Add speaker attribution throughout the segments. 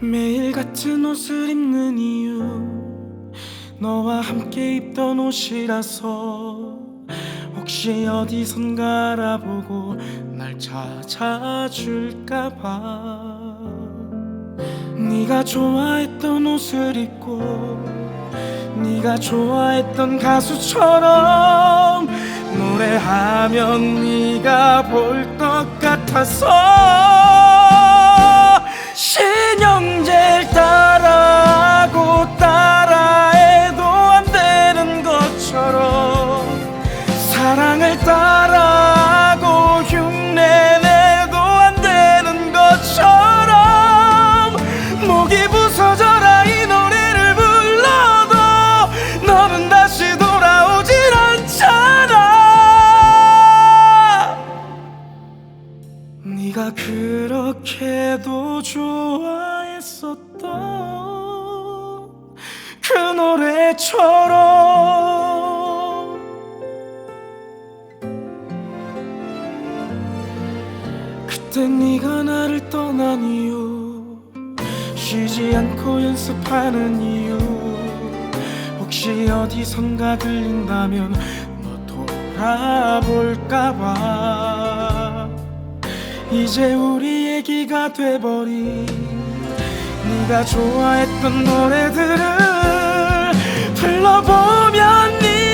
Speaker 1: 매일 같은 옷을 입는 이유 너와 함께 입던 옷이라서 혹시 어디선가 알아보고 날 찾아줄까봐. 네가 좋아했던 옷을 입고 네가 좋아했던 가수처럼 노래하면 네가 볼 것 같아서 사랑을 따라하고 흉내내도 안 되는 것처럼 목이 부서져라 이 노래를 불러도 너는 다시 돌아오질 않잖아. 네가 그렇게도 좋아했었던 그 노래처럼 그때 네가 나를 떠난 이유 쉬지 않고 연습하는 이유. 혹시 어디선가 들린다면 너 돌아볼까봐. 이제 우리 얘기가 돼버린 네가 좋아했던 노래들을 불러보면 네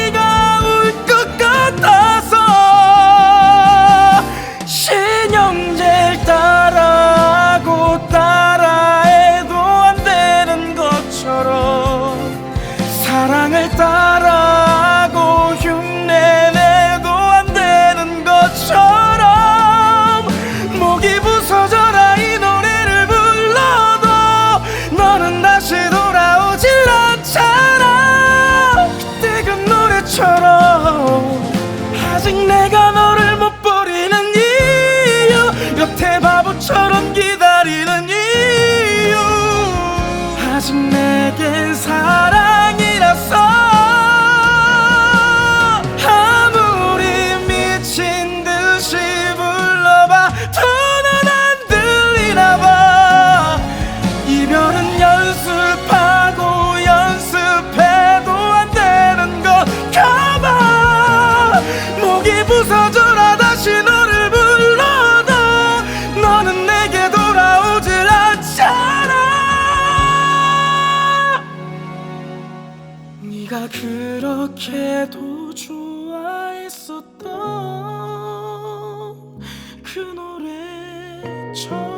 Speaker 1: 내겐 사랑 그렇게도 좋아했었던 그 노래 처